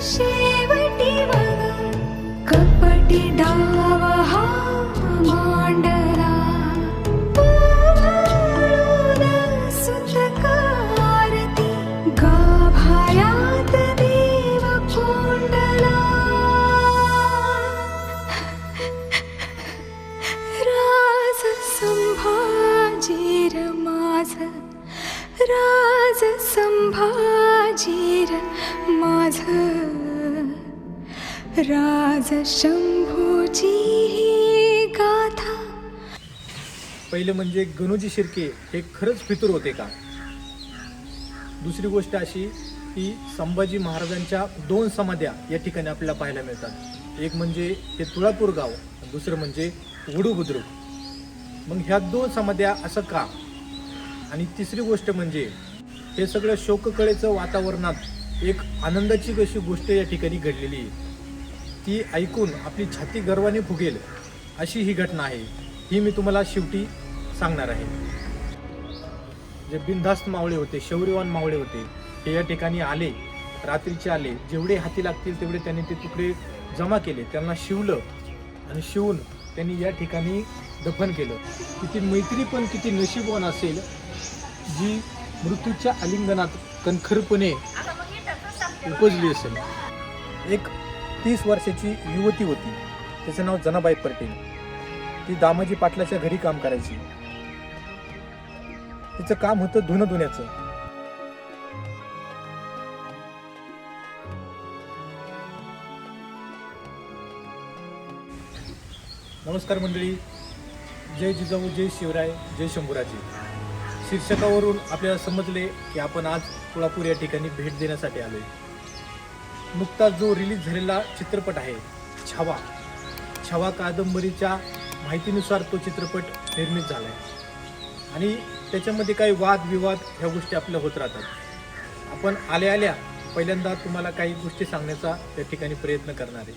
शेवटी माझा शंभूची ही गाथा. पहिलं म्हणजे गणूजी शिर्के हे खरंच फितूर होते का? दुसरी गोष्ट अशी की संभाजी महाराजांच्या दोन समाध्या या ठिकाणी आपल्याला पाहायला मिळतात. एक म्हणजे हे तुळापूर गाव दुसरं म्हणजे वडू बुद्रुक. मग ह्या दोन समाध्या असं का? आणि तिसरी गोष्ट म्हणजे हे सगळं शोककळेचं वातावरणात एक आनंदाची कशी गोष्ट या ठिकाणी घडलेली आहे? ती ऐकून आपली छाती गर्वाने फुगेल अशी ही घटना आहे. ही मी तुम्हाला शेवटी सांगणार आहे. जे बिनधास्त मावळे होते शौर्यवान मावळे होते हे या ठिकाणी आले रात्रीचे आले. जेवढे हाती लागतील तेवढे त्यांनी ते तुकडे जमा केले. त्यांना शिवलं आणि शिवून त्यांनी या ठिकाणी दफन केलं. किती मैत्री पण किती नशीबवान असेल जी मृत्यूच्या आलिंगनात कणखरपणे उपजली असेल. एक तीस वर्षाची युवती होती. त्याचं नाव जनाबाई पटेल. ती दामाजी पाटलाच्या घरी काम करायची. तिचं काम होतं धुणं धुण्याचं. नमस्कार मंडळी. जय जिजाऊ जय शिवराय जय शंभूराजे. शीर्षकावरून आपल्याला समजले की आपण आज कोल्हापूर या ठिकाणी भेट देण्यासाठी आलोय. नुकताच जो रिलीज झालेला चित्रपट आहे छावा. छावा कादंबरीच्या माहितीनुसार तो चित्रपट निर्मित झाला आहे आणि त्याच्यामध्ये काही वादविवाद ह्या गोष्टी आपल्या होत राहतात. आपण आल्या आल्या पहिल्यांदा तुम्हाला काही गोष्टी सांगण्याचा त्या ठिकाणी प्रयत्न करणार आहे.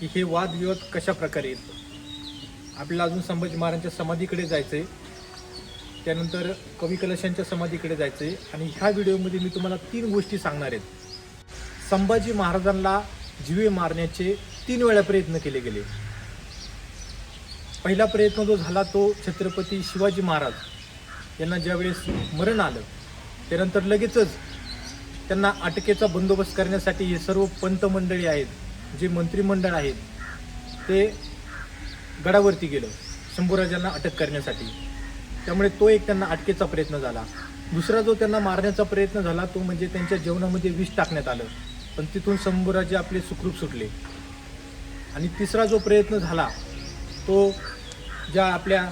की हे वादविवाद कशा प्रकारे येतो? आपल्याला अजून संभाजी महाराजांच्या समाधीकडे जायचं आहे त्यानंतर कवी कलशांच्या समाधीकडे जायचं आहे आणि ह्या व्हिडिओमध्ये मी तुम्हाला तीन गोष्टी सांगणार आहेत संभाजी महाराजांना जीवे मारण्याचे तीन वेळा प्रयत्न केले गेले. पहिला प्रयत्न जो झाला तो छत्रपती शिवाजी महाराज यांना ज्यावेळेस मरण आलं त्यानंतर लगेचच त्यांना अटकेचा बंदोबस्त करण्यासाठी हे सर्व पंत मंडळी आहेत जे मंत्रिमंडळ आहेत ते गडावरती गेलं शंभूराजांना अटक करण्यासाठी. त्यामुळे तो एक त्यांना अटकेचा प्रयत्न झाला. दुसरा जो त्यांना मारण्याचा प्रयत्न झाला तो म्हणजे त्यांच्या जेवणामध्ये विष टाकण्यात आलं. पण तिथून शंभूराजे आपले सुखरूप सुटले. आणि तिसरा जो प्रयत्न झाला तो ज्या आपल्या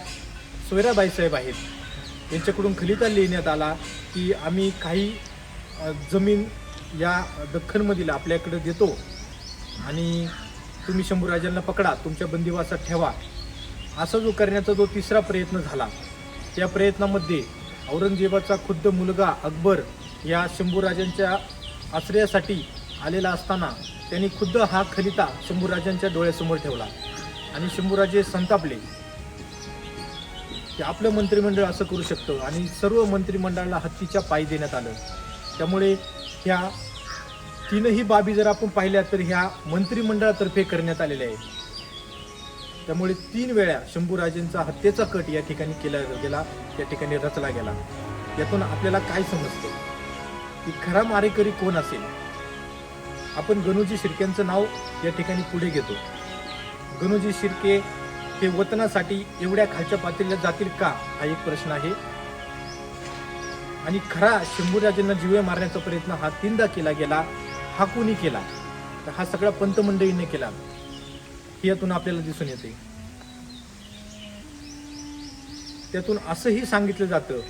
सोयराबाई साहेब आहेत यांच्याकडून खलिता लिहिण्यात आला की आम्ही काही जमीन या दख्खनमधील आपल्याकडे देतो आणि तुम्ही शंभूराजांना पकडा तुमच्या बंदिवासात ठेवा. असा जो करण्याचा जो तिसरा प्रयत्न झाला त्या प्रयत्नामध्ये औरंगजेबाचा खुद्द मुलगा अकबर या शंभूराजांच्या आश्रयासाठी आलेला असताना त्यांनी खुद्द हा खलिता शंभूराजांच्या डोळ्यासमोर ठेवला. आणि शंभूराजे संतापले. की आपलं मंत्रिमंडळ असं करू शकतं आणि सर्व मंत्रिमंडळाला हत्तीच्या पायी देण्यात आलं. त्यामुळे ह्या तीनही बाबी जर आपण पाहिल्या तर ह्या मंत्रिमंडळातर्फे करण्यात आलेल्या आहेत. त्यामुळे तीन वेळा शंभूराजेंचा हत्येचा कट या ठिकाणी केला गेला या ठिकाणी रचला गेला. यातून आपल्याला काय समजतं? की खरा मारेकरी कोण असेल? आपण गणूजी शिर्केंचं नाव या ठिकाणी पुढे घेतो. गणूजी शिर्के हे वतनासाठी एवढ्या खालच्या पातळीला जातील का? हा एक प्रश्न आहे. आणि खरा शंभूराजांना जीवे मारण्याचा प्रयत्न हा तीनदा केला गेला. हा कोणी केला? तर हा सगळा पंतमंडळीने केला. हे यातून आपल्याला दिसून येते. त्यातून असंही सांगितलं जातं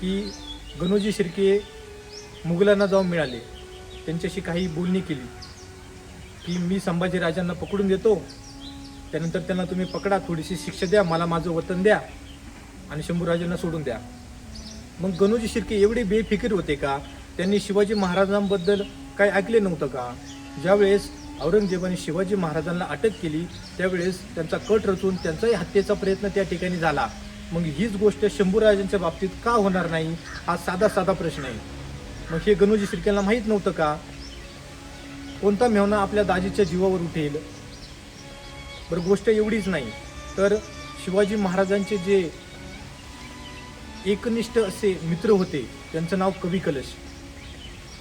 की गणोजी शिर्के मुघलांना जाऊन मिळाले. त्यांच्याशी काही बोलणी केली. की मी संभाजीराजांना पकडून देतो. त्यानंतर त्यांना तुम्ही पकडा थोडीशी शिक्षा द्या मला माझं वतन द्या आणि शंभूराजांना सोडून द्या. मग गणोजी शिर्के एवढे बेफिकीर होते का? त्यांनी शिवाजी महाराजांबद्दल काय ऐकले नव्हतं का? ज्यावेळेस औरंगजेबाने शिवाजी महाराजांना अटक केली त्यावेळेस त्यांचा कट रचून त्यांचाही हत्येचा प्रयत्न त्या ठिकाणी झाला. मग हीच गोष्ट शंभूराजांच्या बाबतीत का होणार नाही? हा साधा साधा प्रश्न आहे. मग हे गणोजी शिर्केला माहीत नव्हतं का? कोणता मेहना आपल्या दाजीच्या जीवावर उठेल? बरं गोष्ट एवढीच नाही. तर शिवाजी महाराजांचे जे एकनिष्ठ असे मित्र होते त्यांचं नाव कवी कलश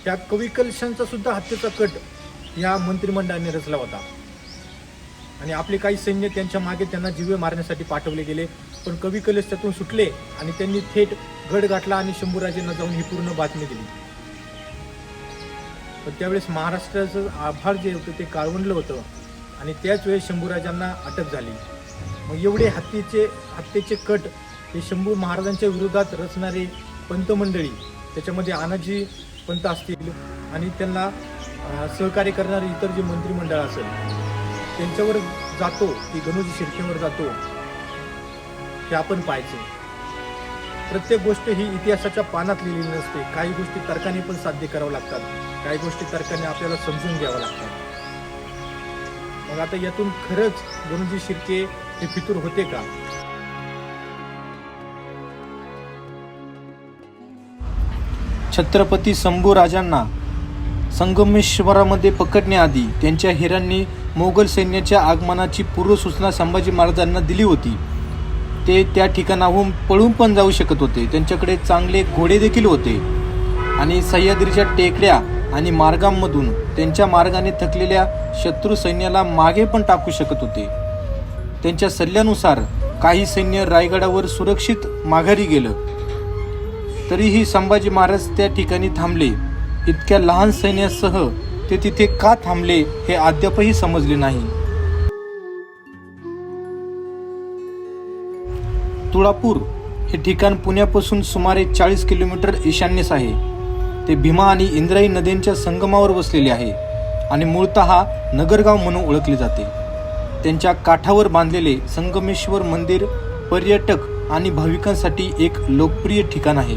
त्या कवी कलशांचा सुद्धा हत्येचा कट या मंत्रिमंडळाने रचला होता. आणि आपले काही सैन्य त्यांच्या मागे त्यांना जीवे मारण्यासाठी पाठवले गेले पण कवी कलश त्यातून सुटले आणि त्यांनी थेट गड गाठला आणि शंभूराजेंना जाऊन ही पूर्ण बातमी दिली. पण त्यावेळेस महाराष्ट्राचं आभार जे होतं ते काळवंडलं होतं. आणि त्याच वेळेस शंभूराजांना अटक झाली. मग एवढे हत्तीचे हत्येचे कट हे शंभू महाराजांच्या विरोधात रचणारे पंतमंडळी त्याच्यामध्ये आनाजी पंत असतील आणि त्यांना सहकार्य करणारे इतर जे मंत्रिमंडळ असेल त्यांच्यावर जातो की गणोजी शिर्केवर जातो हे आपण पाहायचे. प्रत्येक गोष्ट ही इतिहासाच्या पानात लिहिलेली नसते. काही गोष्टी तर्काने पण साध्य करावं लागतात. काही गोष्टी तर्काने आपल्याला समजून घ्याव्या लागतात. मग आता यातून खरंच गुरुजी शिर्के हे फितूर होते का? छत्रपती शंभूराजांना संगमेश्वरामध्ये पकडण्याआधी त्यांच्या हिरांनी मोगल सैन्याच्या आगमनाची पूर्वसूचना संभाजी महाराजांना दिली होती. ते त्या ठिकाणाहून पळून पण जाऊ शकत होते. त्यांच्याकडे चांगले घोडे देखील होते. आणि सह्याद्रीच्या टेकड्या आणि मार्गांमधून त्यांच्या मार्गाने थकलेल्या शत्रू सैन्याला मागे पण टाकू शकत होते. त्यांच्या सल्ल्यानुसार काही सैन्य रायगडावर सुरक्षित माघारी गेलं. तरीही संभाजी महाराज त्या ठिकाणी थांबले. इतक्या लहान सैन्यासह ते तिथे का थांबले हे अद्यापही समजले नाही. तुळापूर हे ठिकाण पुण्यापासून सुमारे चाळीस किलोमीटर ईशान्येस आहे. ते भीमा आणि इंद्राई नद्यांच्या संगमावर वसलेले आहे आणि मूळतः नगरगाव म्हणून ओळखले जाते. त्यांच्या काठावर बांधलेले संगमेश्वर मंदिर पर्यटक आणि भाविकांसाठी एक लोकप्रिय ठिकाण आहे.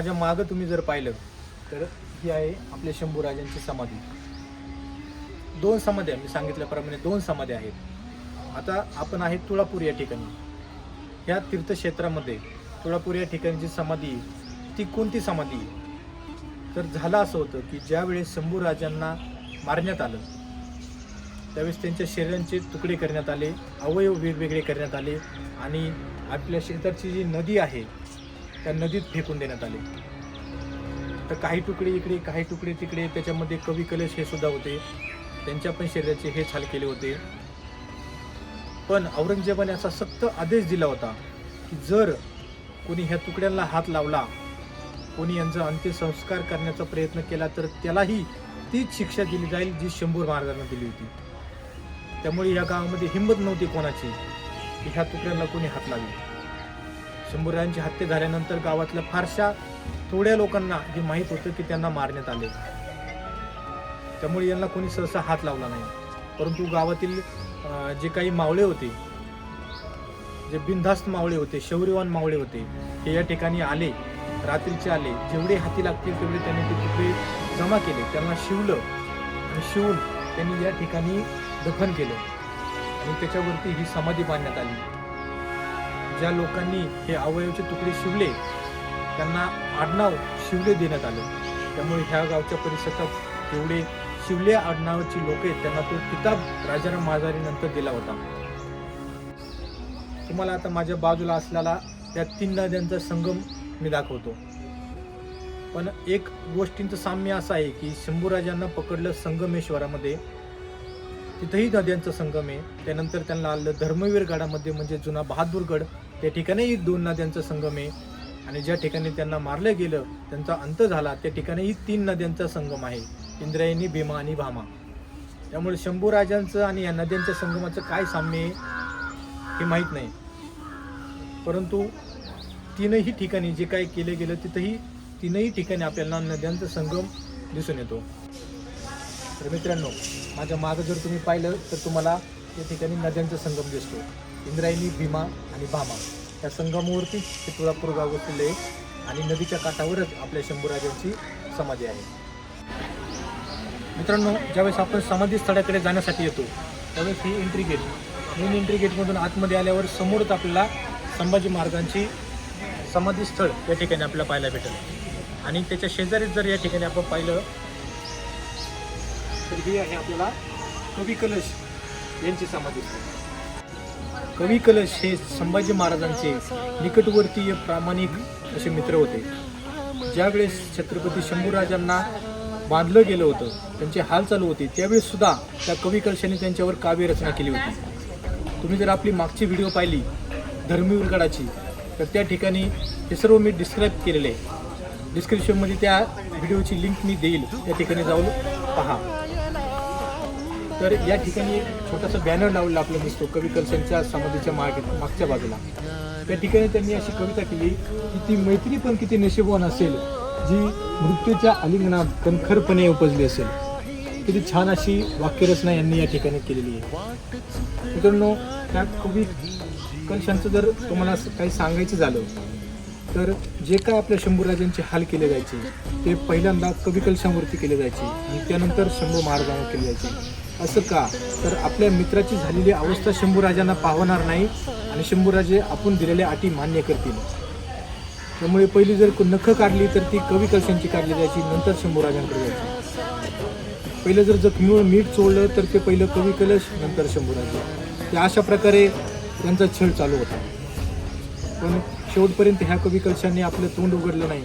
माझ्या मागं तुम्ही जर पाहिलं तर ही आहे आपल्या शंभूराजांची समाधी. दोन समाध्या मी सांगितल्याप्रमाणे दोन समाध्या आहेत. आता आपण आहे तुळापूर या ठिकाणी. ह्या तीर्थक्षेत्रामध्ये तुळापूर या ठिकाणची समाधी ती कोणती समाधी तर झालं असं होतं की ज्यावेळेस शंभूराजांना मारण्यात आलं त्यावेळेस त्यांच्या शरीरांचे तुकडे करण्यात आले अवयव वेगवेगळे करण्यात आले आणि आपल्या शेजारची जी नदी आहे त्या नदीत फेकून देण्यात आले. तर काही तुकडे इकडे काही तुकडे तिकडे त्याच्यामध्ये कवी कलश हे सुद्धा होते. त्यांच्या पण शरीराचे हे हाल केले होते. पण औरंगजेबाने असा सक्त आदेश दिला होता की जर कोणी ह्या तुकड्यांना हात लावला कोणी यांचा अंत्यसंस्कार करण्याचा प्रयत्न केला तर त्यालाही तीच शिक्षा दिली जाईल जी शंभूर महाराजांना दिली होती. त्यामुळे या गावामध्ये हिंमत नव्हती कोणाची की ह्या तुकड्यांना कोणी हात लावली. शंभूरायांची हत्या झाल्यानंतर गावातल्या फारशा थोड्या लोकांना हे माहीत होतं की त्यांना मारण्यात आले. त्यामुळे यांना कोणी सहसा हात लावला नाही. परंतु गावातील जे काही मावळे होते जे बिनधास्त मावळे होते शौर्यवान मावळे होते हे या ठिकाणी आले रात्रीचे आले. जेवढे हाती लागतील तेवढे त्यांनी ते तुकडे जमा केले. त्यांना शिवलं आणि शिवून त्यांनी या ठिकाणी दफन केलं. आणि त्याच्यावरती ही समाधी बांधण्यात आली. ज्या लोकांनी हे अवयवचे तुकडे शिवले त्यांना आडनाव शिवले देण्यात आलं. त्यामुळे ह्या गावच्या परिसरात एवढे शिवले आडनावाची लोक आहेत त्यांना तो किताब राजाराम माझारीनंतर दिला होता. तुम्हाला आता माझ्या बाजूला असलेला त्या तीन नद्यांचा संगम मी दाखवतो. पण एक गोष्टींचं साम्य असं आहे की शंभूराजांना पकडलं संगमेश्वरामध्ये. तिथंही नद्यांचा संगम आहे. त्यानंतर त्यांना आलं धर्मवीर गडामध्ये म्हणजे जुना बहादूरगड. त्या ठिकाणीही दोन नद्यांचा संगम आहे. आणि ज्या ठिकाणी त्यांना मारलं गेलं त्यांचा अंत झाला त्या ठिकाणीही तीन नद्यांचा संगम आहे. इंद्रायणी भीमा आणि भामा. त्यामुळे शंभू राजांचं आणि या नद्यांच्या संगमाचं काय साम्य आहे हे माहीत नाही. परंतु तीनही ठिकाणी जे काय केलं गेलं तिथंही तीनही ठिकाणी आपल्याला नद्यांचा संगम दिसून येतो. तर मित्रांनो माझ्या मागं जर तुम्ही पाहिलं तर तुम्हाला या ठिकाणी नद्यांचा संगम दिसतो. इंद्रायणी भीमा आणि भामा या संगमावरती हे तुळापूर गाव वसलेलं आणि नदीच्या काठावरच आपल्या शंभूराजांची समाधी आहे. मित्रांनो ज्यावेळेस आपण समाधी स्थळाकडे जाण्यासाठी येतो त्यावेळेस ही एंट्री गेट मेन एंट्री गेटमधून आतमध्ये आल्यावर समोरच आपल्याला संभाजी महाराजांची समाधी स्थळ या ठिकाणी आपल्याला पाहायला भेटेल. आणि त्याच्या शेजारीच जर या ठिकाणी आपण पाहिलं तर ही आहे आपल्याला कवी कलश यांची समाधी स्थळ. कवी कलश हे संभाजी महाराजांचे निकटवर्तीय प्रामाणिक असे मित्र होते. ज्यावेळेस छत्रपती शंभूराजांना बांधलं गेलं होतं त्यांचे हाल चालू होते त्यावेळेस सुद्धा त्या कवी कलशाने त्यांच्यावर काव्यरचना केली होती. तुम्ही जर आपली मागची व्हिडिओ पाहिली धर्मीवरगडाची तर त्या ठिकाणी हे सर्व मी डिस्क्राईब केलेले आहे. डिस्क्रिप्शनमध्ये त्या व्हिडिओची लिंक मी देईल. त्या ठिकाणी जाऊन पहा. तर या ठिकाणी एक छोटासा बॅनर लावलेला आपल्याला दिसतो कवी कलशांच्या समाधीच्या मागे मागच्या बाजूला. त्या ठिकाणी त्यांनी अशी कविता केली की ती मैत्री पण किती नशीबवान असेल जी मृत्यूच्या आलिंगणात कणखरपणे उपजली असेल. किती छान अशी वाक्यरचना यांनी या ठिकाणी केलेली आहे. मित्रांनो त्या कवी कलशांचं जर तुम्हाला काही सांगायचं झालं तर जे काय आपल्या शंभूराजांचे हाल केले जायचे ते पहिल्यांदा कवी कलशांवरती केले जायचे आणि त्यानंतर शंभू महाराजांवर केले जायचे. असं का? तर आपल्या मित्राची झालेली अवस्था शंभूराजांना पाहणार नाही आणि शंभूराजे आपण दिलेल्या अटी मान्य करतील. त्यामुळे पहिली जर नखं काढली तर ती कवी कलशांची काढली जायची नंतर शंभूराजांकडे जायची. पहिलं जर जखमीवर मीठ चोळलं तर ते पहिलं कवी कलश नंतर शंभूराजे. ते अशा प्रकारे त्यांचा छळ चालू होता. पण शेवटपर्यंत ह्या कवी कलशांनी आपलं तोंड उघडलं नाही.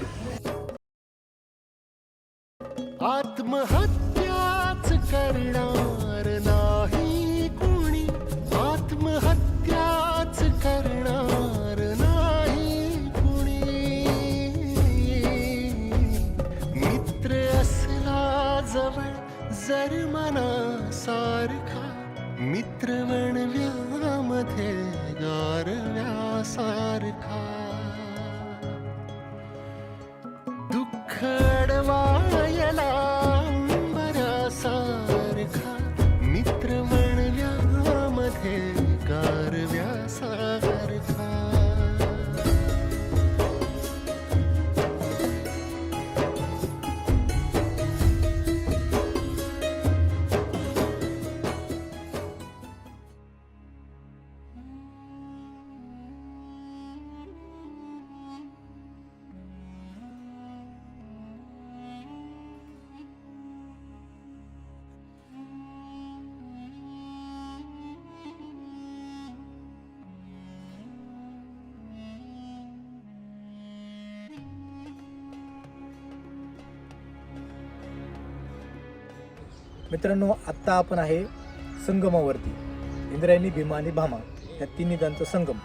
आत्महत्याच करणार नाही कोणी. आत्महत्याच करणार नाही कुणी. मित्र असला जवळ जर मनासारखा. मित्र बनव्यामध्ये गारव्यासारखा मित्रांनो आत्ता आपण आहे संगमावरती. इंद्रायणी भीमा आणि भामा या तिन्ही नद्यांचा संगम.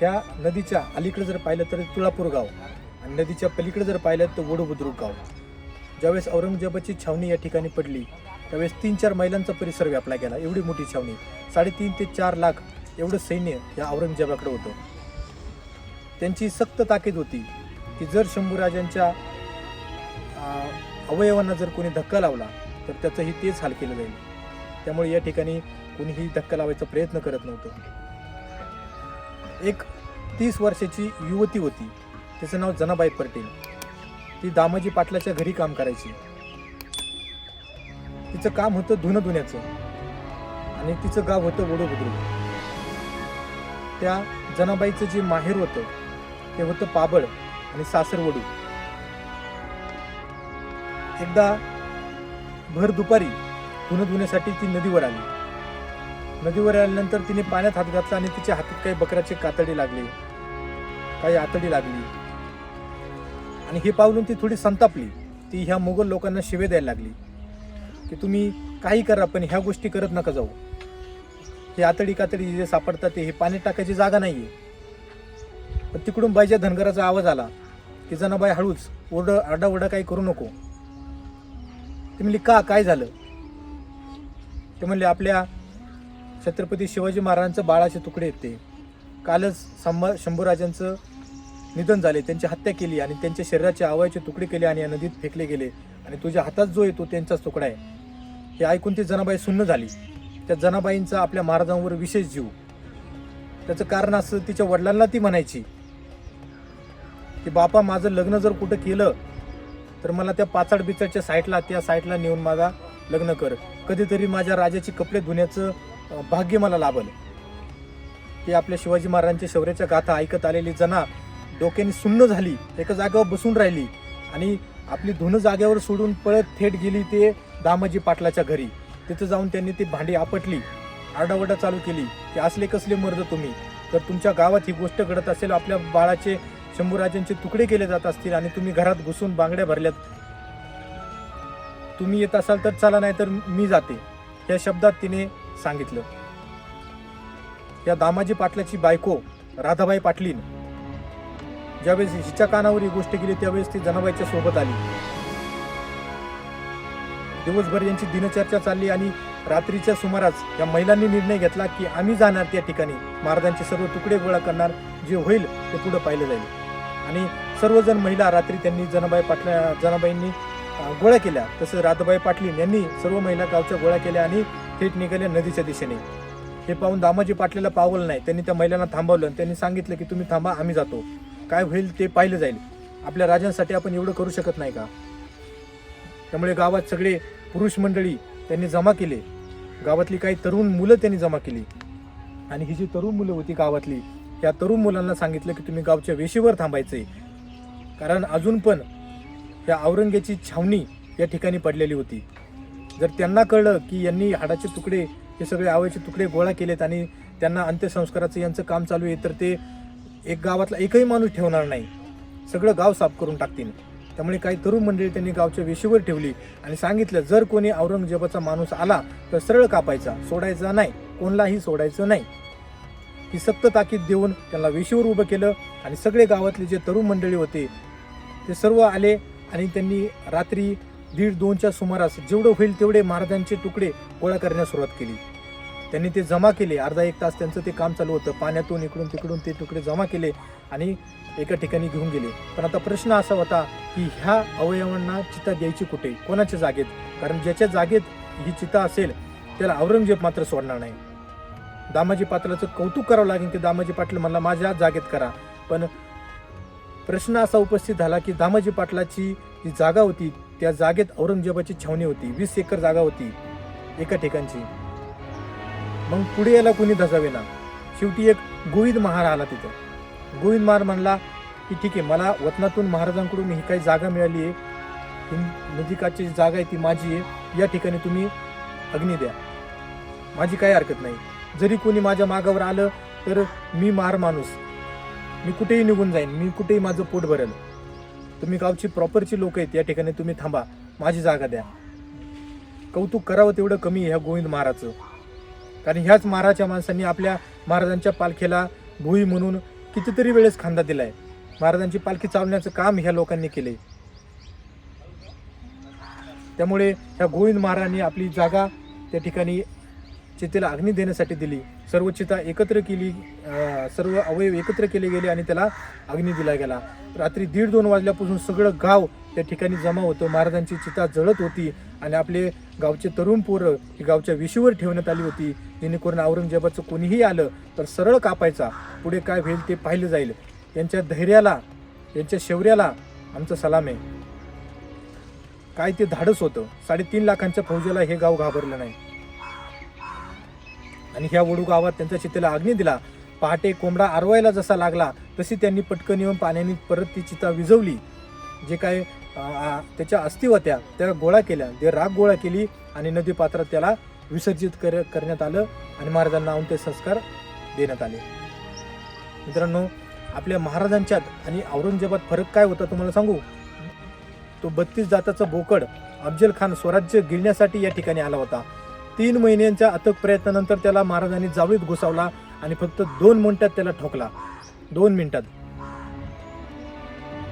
त्या नदीच्या अलीकडे जर पाहिलं तर तुळापूर गाव आणि नदीच्या पलीकडे जर पाहिलं तर वडोबुद्रुक गाव. ज्यावेळेस औरंगजेबाची छावणी या ठिकाणी पडली त्यावेळेस तीन चार मैलांचा परिसर व्यापला गेला. एवढी मोठी छावणी. साडेतीन ते चार लाख एवढं सैन्य या औरंगजेबाकडे होतं. त्यांची सक्त ताकीद होती की जर शंभूराजांच्या अवयवांना जर कोणी धक्का लावला तर त्याचंही तेच हाल केलं जाईल. त्यामुळे या ठिकाणी कोणीही धक्का लावायचा प्रयत्न करत नव्हतं. एक तीस वर्षाची युवती होती. तिचं नाव जनाबाई पटेल. ती दामाजी पाटलाच्या घरी काम करायची. तिचं काम होतं धुणं धुण्याचं. आणि तिचं गाव होतं वडोबुद्रुक त्या जनाबाईचं जे माहेर होतं ते होतं पाबळ आणि सासरवडू. एकदा भर दुपारी धुणं धुण्यासाठी ती नदीवर आली. नदीवर आल्यानंतर तिने पाण्यात हात घातला आणि तिच्या हातात काही बकराचे कातडी लागले. काही आतडी लागली. आणि हे पावलून ती थोडी संतापली. ती ह्या मुघल लोकांना शिवे द्यायला लागली. की तुम्ही काही करा पण ह्या गोष्टी करत नका जाऊ. हे आतडी कातडी जे सापडतात ते हे पाणी टाकायची जागा नाही आहे पण तिकडून बाईच्या धनगराचा आवाज आला. की जनाबाई हळूच ओरडं आरडाओरडा काही करू नको. ते म्हणली का? काय झालं? ते म्हणले आपल्या छत्रपती शिवाजी महाराजांचं बाळाचे तुकडे येते कालच संभा शंभूराजांचं निधन झाले. त्यांची हत्या केली आणि त्यांच्या शरीराचे आवयाचे तुकडे केले आणि या नदीत फेकले गेले. आणि तुझ्या हातात जो येतो त्यांचाच तुकडा आहे. हे ऐकून ती जनाबाई सुन्न झाली. त्या जनाबाईंचा आपल्या महाराजांवर विशेष जीव. त्याचं कारण असं तिच्या वडिलांना ती म्हणायची की बापा माझं लग्न जर कुठं केलं तर मला त्या पाचाड बिचाडच्या साईडला त्या साईडला नेऊन माझा लग्न कर. कधीतरी माझ्या राजाची कपडे धुण्याचं भाग्य मला लाभल. ते आपल्या शिवाजी महाराजांच्या शौर्याच्या गाथा ऐकत आलेली जना डोक्याने सुन्न झाली. एका जागेवर बसून राहिली आणि आपली धुनं जागेवर सोडून पळत थेट गेली ते दामाजी पाटलाच्या घरी. तिथं जाऊन त्यांनी ती भांडी आपटली आरडाओरडा चालू केली. की असले कसले मर्द तुम्ही? तर तुमच्या गावात ही गोष्ट घडत असेल आपल्या बाळाचे शंभूराजांचे तुकडे केले जात असतील आणि तुम्ही घरात घुसून बांगड्या भरल्यात. तुम्ही येत असाल तर चला नाही तर मी जाते या शब्दात तिने सांगितलं. या दामाजी पाटलाची बायको राधाबाई पाटलीन. ज्यावेळेस हिच्या कानावर ही गोष्ट गेली त्यावेळेस ती जनाबाईच्या सोबत आली. दिवसभर यांची दिनचर्चा चालली आणि रात्रीच्या सुमारास या महिलांनी निर्णय घेतला की आम्ही जाणार त्या ठिकाणी. महाराजांचे सर्व तुकडे गोळा करणार जे होईल ते पुढे पाहिलं जाईल. आणि सर्वजण महिला रात्री त्यांनी जनाबाई पाटल्या जनाबाईंनी गोळ्या केल्या. तसं राधाबाई पाटलीन यांनी सर्व महिला गावच्या गोळ्या केल्या आणि थेट निघाल्या नदीच्या दिशेने. हे पाहून दामाजी पाटलेला पावलं नाही. त्यांनी त्या महिलांना थांबवलं आणि त्यांनी सांगितलं की तुम्ही थांबा आम्ही जातो. काय होईल ते पाहिलं जाईल. आपल्या राजांसाठी आपण एवढं करू शकत नाही का? त्यामुळे गावात सगळे पुरुष मंडळी त्यांनी जमा केले. गावातली काही तरुण मुलं त्यांनी जमा केली. आणि ही जी तरुण मुलं होती गावातली त्या तरुण मुलांना सांगितलं की तुम्ही गावच्या वेशीवर थांबायचे कारण अजून पण या औरंगेची छावणी या ठिकाणी पडलेली होती. जर त्यांना कळलं की यांनी हाडाचे तुकडे हे सगळे आवळ्याचे तुकडे गोळा केलेत आणि त्यांना अंत्यसंस्काराचं यांचं काम चालू आहे तर ते एक गावातला एकही माणूस ठेवणार नाही. सगळं गाव साफ करून टाकतील. त्यामुळे काही तरुण मंडळी त्यांनी गावच्या वेशीवर ठेवली आणि सांगितलं जर कोणी औरंगजेबाचा माणूस आला तर सरळ कापायचा सोडायचा नाही कोणलाही सोडायचं नाही. ही सक्त ताकीद देऊन त्यांना वेशीवर उभं केलं आणि सगळे गावातले जे तरुण मंडळी होते ते सर्व आले आणि त्यांनी रात्री दीड दोनच्या सुमारास जेवढं होईल तेवढे महाराजांचे तुकडे गोळा करण्यास सुरुवात केली. त्यांनी ते जमा केले. अर्धा एक तास त्यांचं ते काम चालू होतं. पाण्यातून इकडून तिकडून ते तुकडे जमा केले आणि एका ठिकाणी घेऊन गेले. पण आता प्रश्न असा होता की ह्या अवयवांना चिता द्यायची कुठे? कोणाच्या जागेत? कारण ज्याच्या जागेत ही चिता असेल त्याला औरंगजेब मात्र सोडणार नाही. दामाजी पाटलाचं कौतुक करावं लागेल की दामाजी पाटील मला माझ्या जागेत करा. पण प्रश्न असा उपस्थित झाला की दामाजी पाटलाची जी जागा होती त्या जागेत औरंगजेबाची छावणी होती. वीस एकर जागा होती एका ठिकाणची. मग पुढे याला कोणी धसावे ना? शेवटी एक गोविंद महार आला तिथं. गोविंद महार म्हणला की ठीक आहे मला वतनातून महाराजांकडून ही काही जागा मिळाली आहे. नजिकाची नदीकाची जी जागा आहे ती माझी आहे. या ठिकाणी तुम्ही अग्नी द्या. माझी काही हरकत नाही. जरी कोणी माझ्या मागावर आलं तर मी मार माणूस. मी कुठेही निघून जाईन मी कुठेही माझं पोट भरेल. तुम्ही गावची प्रॉपरची लोक आहेत या ठिकाणी तुम्ही थांबा माझी जागा द्या. कौतुक करावं तेवढं कमी ह्या गोविंद महाराजचं. कारण ह्याच महाराच्या माणसांनी आपल्या महाराजांच्या पालखीला भुई म्हणून कितीतरी वेळेस खांदा दिलाय. महाराजांची पालखी चालवण्याचं काम ह्या लोकांनी केले त्यामुळे ह्या गोविंद महाराजांनी आपली जागा त्या ठिकाणी चितेला अग्नी देण्यासाठी दिली. सर्व चिता एकत्र केली सर्व अवयव एकत्र केले गेले आणि त्याला अग्नी दिला गेला. रात्री दीड दोन वाजल्यापासून सगळं गाव त्या ठिकाणी जमा होतं. महाराजांची चिता जळत होती आणि आपले गावचे तरुण पोरं ही गावच्या विशीवर ठेवण्यात आली होती. जेणेकरून औरंगजेबाचं कोणीही आलं तर सरळ कापायचा. पुढे काय होईल ते पाहिलं जाईल. यांच्या धैर्याला यांच्या शौर्याला आमचं सलाम आहे. काय ते धाडस होतं. साडेतीन लाखांच्या फौजेला हे गाव घाबरलं नाही. आणि ह्या वडू गावात त्यांच्या चितेला अग्नी दिला. पहाटे कोंबडा आरवायला जसा लागला तशी त्यांनी पटकन येऊन पाण्याने परत ती चिता विझवली. जे काय त्याच्या अस्थि होत्या त्या गोळा केल्या. ते राग गोळा केली आणि नदी पात्रात त्याला विसर्जित कर करण्यात आलं आणि महाराजांना अंत्यसंस्कार देण्यात आले. मित्रांनो आपल्या महाराजांच्यात आणि औरंगजेबात फरक काय होता तुम्हाला सांगू? तो बत्तीस जाताचा बोकड अफजल खान स्वराज्य गिळण्यासाठी या ठिकाणी आला होता. तीन महिन्यांच्या अथक प्रयत्नानंतर त्याला महाराजांनी जावळीत घुसावला आणि फक्त दोन मिनिटात त्याला ठोकला. दोन मिनिटात.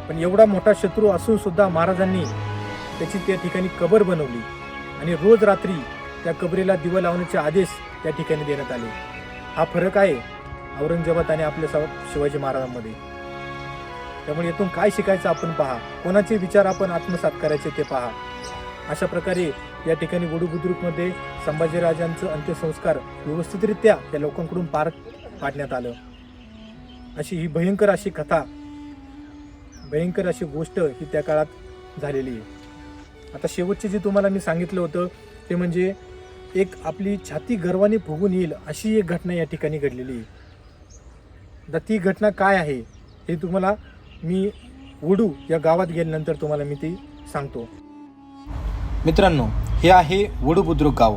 पण एवढा मोठा शत्रू असून सुद्धा महाराजांनी त्याची त्या ठिकाणी कबर बनवली आणि रोज रात्री त्या कबरीला दिवा लावण्याचे आदेश त्या ठिकाणी देण्यात आले. हा फरक आहे औरंगजेबात आणि आपल्या सा- शिवाजी महाराजांमध्ये. त्यामुळे येथून काय शिकायचं आपण पहा. कोणाचे विचार आपण आत्मसात करायचे ते पहा. अशा प्रकारे या ठिकाणी वडू बुद्रुकमध्ये संभाजीराजांचं अंत्यसंस्कार व्यवस्थितरित्या त्या लोकांकडून पार पाडण्यात आलं. अशी ही भयंकर अशी कथा भयंकर अशी गोष्ट ही त्या काळात झालेली आहे. आता शेवटचे जे तुम्हाला मी सांगितलं होतं ते म्हणजे एक आपली छाती गर्वाने फुगून येईल अशी एक घटना या ठिकाणी घडलेली आहे. तर ती घटना काय आहे हे तुम्हाला मी वडू या गावात गेल्यानंतर तुम्हाला मी ती सांगतो. मित्रांनो हे आहे वडुबुद्रुक गाव.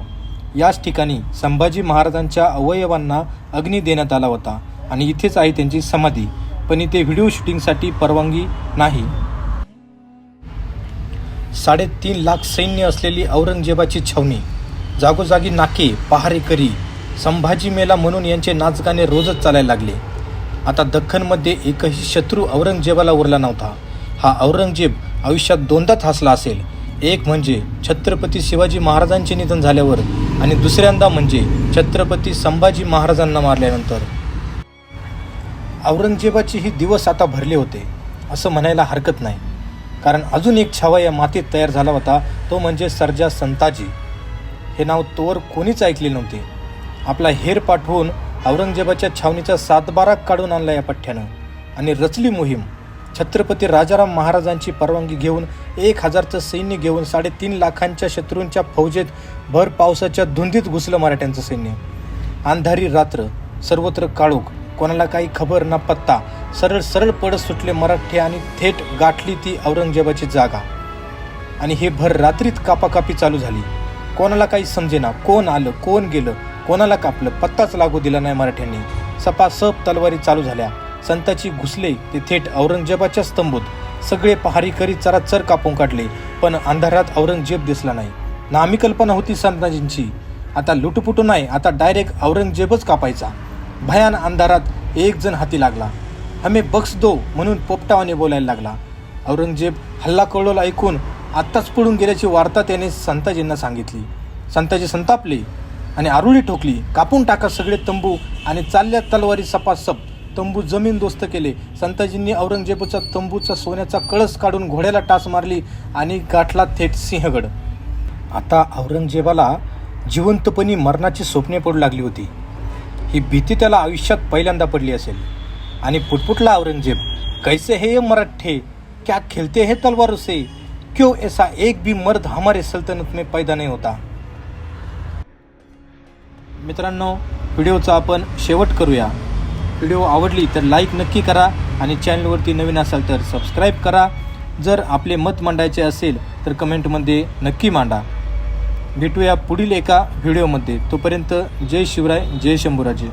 याच ठिकाणी संभाजी महाराजांच्या अवयवांना अग्नी देण्यात आला होता आणि इथेच आहे त्यांची समाधी पण इथे व्हिडिओ शूटिंगसाठी परवानगी नाही. साडेतीन लाख सैन्य असलेली औरंगजेबाची छावणी जागोजागी नाके पहारेकरी संभाजी मेला म्हणून यांचे नाचगाणे रोजच चालायला लागले. आता दख्खनमध्ये एकही शत्रू औरंगजेबाला उरला नव्हता. हा औरंगजेब आयुष्यात दोनदाच हसला असेल. एक म्हणजे छत्रपती शिवाजी महाराजांचे निधन झाल्यावर आणि दुसऱ्यांदा म्हणजे छत्रपती संभाजी महाराजांना मारल्यानंतर. औरंगजेबाचे ही दिवस आता भरले होते असं म्हणायला हरकत नाही. कारण अजून एक छावा या मातीत तयार झाला होता तो म्हणजे सर्जा संताजी. हे नाव तोवर कोणीच ऐकले नव्हते. आपला हेर पाठवून औरंगजेबाच्या छावणीचा सातबारा काढून आणला या पठ्ठ्यानं. आणि रचली मोहीम छत्रपती राजाराम महाराजांची परवानगी घेऊन एक हजारचं सैन्य घेऊन साडेतीन लाखांच्या शत्रूंच्या फौजेत भर पावसाच्या धुंदीत घुसलं मराठ्यांचं सैन्य. अंधारी रात्र सर्वत्र काळोख कोणाला काही खबर ना पत्ता सरळ सरळ पडत सुटले मराठे आणि थेट गाठली ती औरंगजेबाची जागा. आणि हे भर रात्रीत कापाकापी चालू झाली. कोणाला काही समजेना कोण आलं कोण गेलं कोणाला कापलं पत्ताच लागू दिला नाही मराठ्यांनी. सपासप तलवारी चालू झाल्या. संताची घुसले ते थेट औरंगजेबाच्या स्तंभूत. सगळे पहारी पहारीकरी चराचर कापून काढले पण अंधारात औरंगजेब दिसला नाही. नामी कल्पना होती संताजींची आता लुटपुटू नाही आता डायरेक्ट औरंगजेबच कापायचा. भयान अंधारात एक जण हाती लागला. हमे बक्स दो म्हणून पोपटावाने बोलायला लागला. औरंगजेब हल्ला कळवला ऐकून आत्ताच पडून गेल्याची वार्ता त्याने संताजींना सांगितली. संताजी संतापले आणि आरुळी ठोकली. कापून टाका सगळे तंबू आणि चालल्या तलवारी सपासप. तंबू जमीन दोस्त केले. संताजींनी औरंगजेबाचा तंबूचा सोन्याचा कळस काढून घोड्याला टाच मारली आणि गाठला थेट सिंहगड. आता औरंगजेबाला जिवंतपणी मरणाची स्वप्ने पडू लागली होती. ही भीती त्याला आयुष्यात पहिल्यांदा पडली असेल. आणि पुटपुटला औरंगजेब कैसे हे मराठे? क्या खेलते हे तलवार से क्यों ऐसा एक भी मर्द हमारे सल्तनत में पैदा नाही होता? मित्रांनो व्हिडिओचा आपण शेवट करूया. व्हिडिओ आवडली तर लाईक नक्की करा आणि चॅनलवरती नवीन असाल तर सबस्क्राईब करा. जर आपले मत मांडायचे असेल तर कमेंटमध्ये नक्की मांडा. भेटूया पुढील एका व्हिडिओमध्ये. तोपर्यंत जय शिवराय जय शंभूराजे.